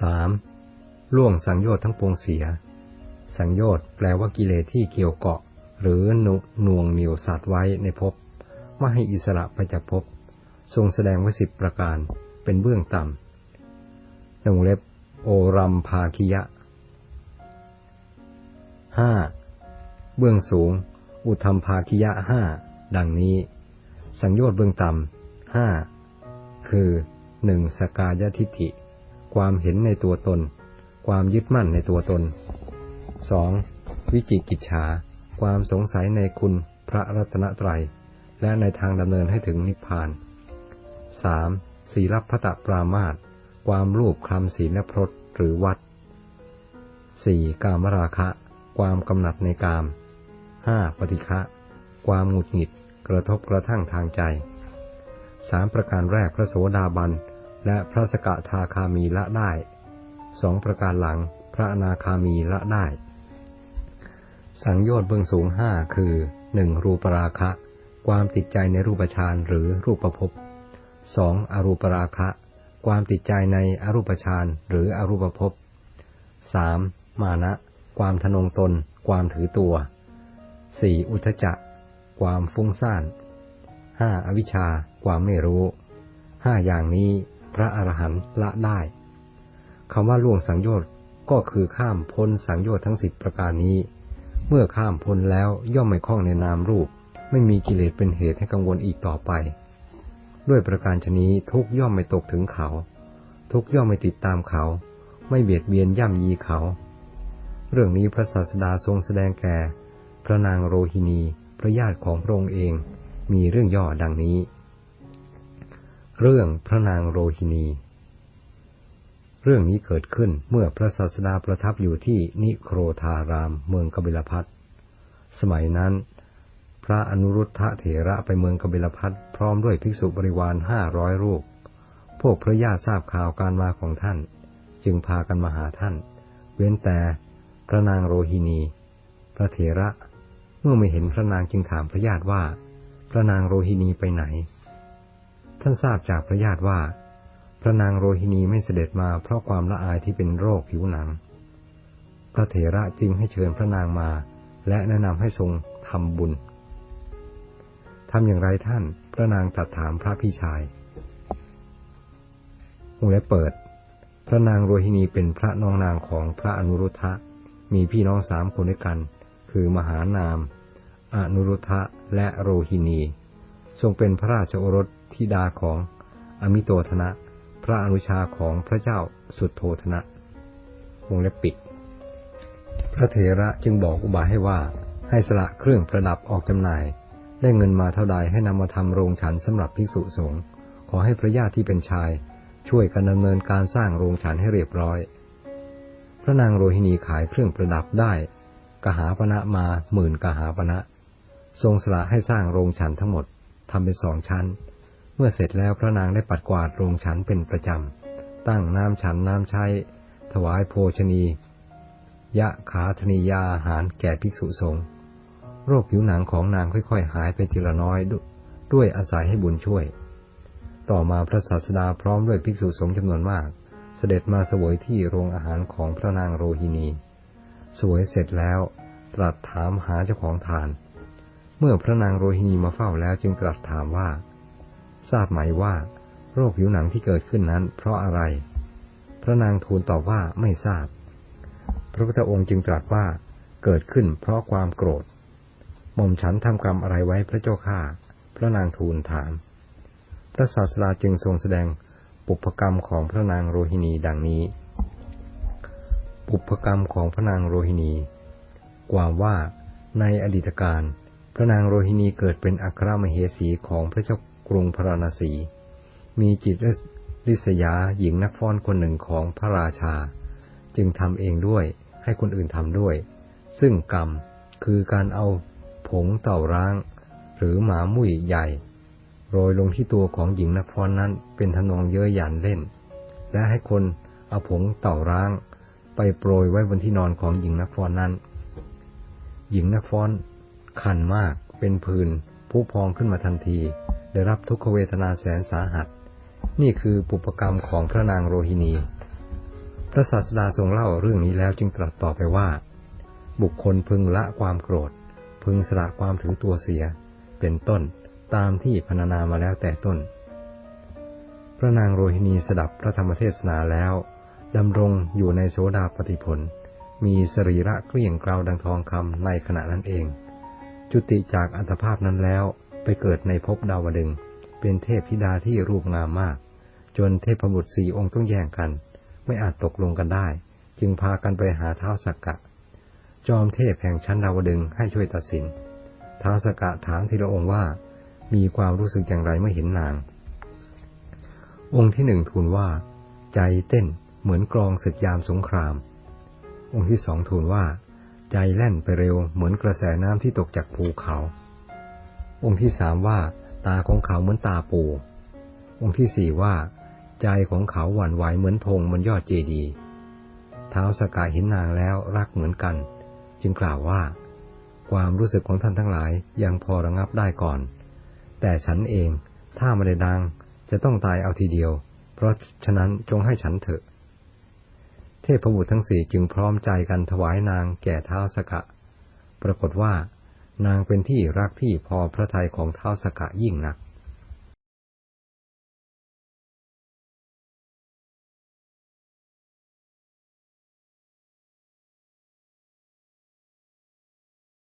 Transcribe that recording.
สามล่วงสังโยชน์ทั้งปวงเสีย สังโยชน์แปลว่ากิเลสที่เกี่ยวเกาะ หรือหนุหน่วงเหนียวสัตว์ไว้ในภพไม่ให้อิสระไปจากภพทรงแสดงไว้สิบประการเป็นเบื้องต่ำหนึ่งเล็บ โอรัมภาคิยะห้าเบื้องสูง อุธรรมภาคิยะห้าดังนี้ สังโยชน์เบื้องต่ำห้าคือหนึ่งสกายทิฏฐิ ความเห็นในตัวตน ความยึดมั่นในตัวตนสองวิจิกิจฉา ความสงสัยในคุณพระรัตนตรัย และในทางดำเนินให้ถึงนิพพานสามศีลพัตปรามาตความรูปคลำศีลและพรตหรือวัดสี่กามราคะ ความกำหนัดในกามห้าปฏิฆะความหงุดหงิด กระทบกระทั่งทางใจสามประการแรกพระโสดาบัน และพระสกทาคามีละได้สองประการหลังพระอนาคามีละได้ สังโยชน์เบื้องสูงห้าคือหนึ่งรูปราคะ ความติดใจในรูปฌานหรือรูปภพสองอรูปราคะ ความติดใจในอรูปฌานหรืออรูปภพสามมานะ ความทนงตน ความถือตัวสี่อุทจจะความฟุ้งซ่านห้าอวิชชา ความไม่รู้ห้าอย่างนี้ พระอรหันต์ละได้คำว่าล่วงสังโยชน์ก็คือข้ามพ้นสังโยชน์ทั้งสิบประการนี้ เมื่อข้ามพ้นแล้วย่อมไม่คล้องในนามรูป ไม่มีกิเลสเป็นเหตุให้กังวลอีกต่อไป ด้วยประการชนี้ทุกย่อมไม่ตกถึงเขา ทุกย่อมไม่ติดตามเขา ไม่เบียดเบียนย่ำยีเขา เรื่องนี้พระศาสดาทรงแสดงแก่ พระนางโรฮินี พระญาติของพระองค์เอง มีเรื่องย่อดังนี้ เรื่องพระนางโรฮินี เรื่องนี้เกิดขึ้นเมื่อพระศาสดาประทับอยู่ที่นิโครธารามเมืองกบิลพัทสมัยนั้น พระอนุรุทธะเถระไปเมืองกบิลพัทพร้อมด้วยภิกษุบริวารห้าร้อยรูป พวกพระญาติทราบข่าวการมาของท่าน จึงพากันมาหาท่าน เว้นแต่พระนางโรฮินี พระเถระ เมื่อไม่เห็นพระนางจึงถามพระญาติว่า พระนางโรฮินีไปไหน ท่านทราบจากพระญาติว่า พระนางโรฮินีไม่เสด็จมาเพราะความละอายที่เป็นโรคผิวหนัง พระเถระจึงให้เชิญพระนางมา และแนะนำให้ทรงทำบุญทำอย่างไรท่าน พระนางตัดถามพระพี่ชายวงเล็บเปิด พระนางโรฮินีเป็นพระน้องนางของพระอนุรุทธะ มีพี่น้องสามคนด้วยกัน คือมหานาม อนุรุทธะและโรหินี ทรงเป็นพระราชโอรส ธิดาของอมิโตธนะ พระอนุชาของพระเจ้าสุดโทธนะ วงเล็บปิด พระเถระจึงบอกอุบายให้ว่าให้สละเครื่องประดับออกจำหน่าย ได้เงินมาเท่าใดให้นำมาทำโรงฉันสำหรับภิกษุสงฆ์ขอให้พระญาติที่เป็นชาย ช่วยกันดำเนินการสร้างโรงฉันให้เรียบร้อย พระนางโรหินีขายเครื่องประดับได้กหาปณะมาหมื่นกหาปณะ ทรงสละให้สร้างโรงฉันทั้งหมดทำเป็นสองชั้น เมื่อเสร็จแล้วพระนางได้ปัดกวาดโรงฉันเป็นประจำ ตั้งน้ำฉันน้ำใช้ ถวายโภชนี ยะขาธนิยาอาหารแก่ภิกษุสงฆ์ โรคผิวหนังของนางค่อยๆ หายไปทีละน้อย ด้วยอาศัยให้บุญช่วย ต่อมาพระศาสดาพร้อมด้วยภิกษุสงฆ์จำนวนมาก เสด็จมาสวยที่โรงอาหารของพระนางโรฮินี สวยเสร็จแล้ว ตรัสถามหาเจ้าของทาน เมื่อพระนางโรฮินีมาเฝ้าแล้วจึงตรัสถามว่า ทราบไหมว่า โรคผิวหนังที่เกิดขึ้นนั้น เพราะอะไร พระนางทูลตอบว่าไม่ทราบ พระพุทธองค์จึงตรัสว่าเกิดขึ้นเพราะความโกรธหม่อมฉันทำกรรมอะไรไว้พระเจ้าข้าพระนางทูลถาม พระศาสดาจึงทรงแสดงปุพกรรมของพระนางโรฮินีดังนี้ ปุพกรรมของพระนางโรฮินีความว่าในอดีตการ พระนางโรฮินีเกิดเป็นอัครมเหสีของพระเจ้า รุงพราณสี มีจิตริษยาหญิงนักฟ้อนคนหนึ่งของพระราชา จึงทำเองด้วยให้คนอื่นทำด้วย ซึ่งกรรมคือการเอาผงเต่าร้าง หรือหมามุ้ยใหญ่ โรยลงที่ตัวของหญิงนักฟ้อนนั้นเป็นทนองเย้ยหยันเล่น และให้คนเอาผงเต่าร้าง ไปโปรยไว้บนที่นอนของหญิงนักฟ้อนนั้น หญิงนักฟ้อนคันมากเป็นผื่นผู้พองขึ้นมาทันที ได้รับทุกขเวทนาแสนสาหัส นี่คือปุปกรรมของพระนางโรฮินี พระศาสดาทรงเล่าเรื่องนี้แล้วจึงตรัสต่อไปว่า บุคคลพึงละความโกรธ พึงสละความถือตัวเสีย เป็นต้นตามที่พรรณนามาแล้วแต่ต้น พระนางโรฮินีสดับพระธรรมเทศนาแล้วดำรงอยู่ในโสดาปฏิผล มีสรีระเกลี้ยงเกลาดังทองคำในขณะนั้นเอง จุติจากอัตภาพนั้นแล้ว ไปเกิดในภพดาวดึง เป็นเทพธิดาที่รูปงามมาก จนเทพบุตรสี่องค์ต้องแย่งกัน ไม่อาจตกลงกันได้ จึงพากันไปหาเท้าสักกะ จอมเทพแห่งชั้นดาวดึงให้ช่วยตัดสินเท้าวสกกะถามทีละองค์ว่า มีความรู้สึกอย่างไรเมื่อเห็นนาง องค์ที่หนึ่งทูลว่า ใจเต้นเหมือนกรองศึกยามสงคราม องค์ที่สองทูลว่า ใจแล่นไปเร็วเหมือนกระแสน้ำที่ตกจากภูเขา องค์ที่สามว่า ตาของเขาเหมือนตาปู องค์ที่สี่ว่า ใจของเขาหวั่นไหวเหมือนธงบนยอดเจดีย์ท้าวสกายเห็นนางแล้วรักเหมือนกัน จึงกล่าวว่า ความรู้สึกของท่านทั้งหลายยังพอระงับได้ก่อน แต่ฉันเองถ้าไม่ได้ดังจะต้องตายเอาทีเดียว เพราะฉะนั้นจงให้ฉันเถอะ เทพบุตรทั้งสี่จึงพร้อมใจกันถวายนางแก่ท้าวสกะ ปรากฏว่า นางเป็นที่รักที่พอพระทัยของท้าวสกะยิ่งนัก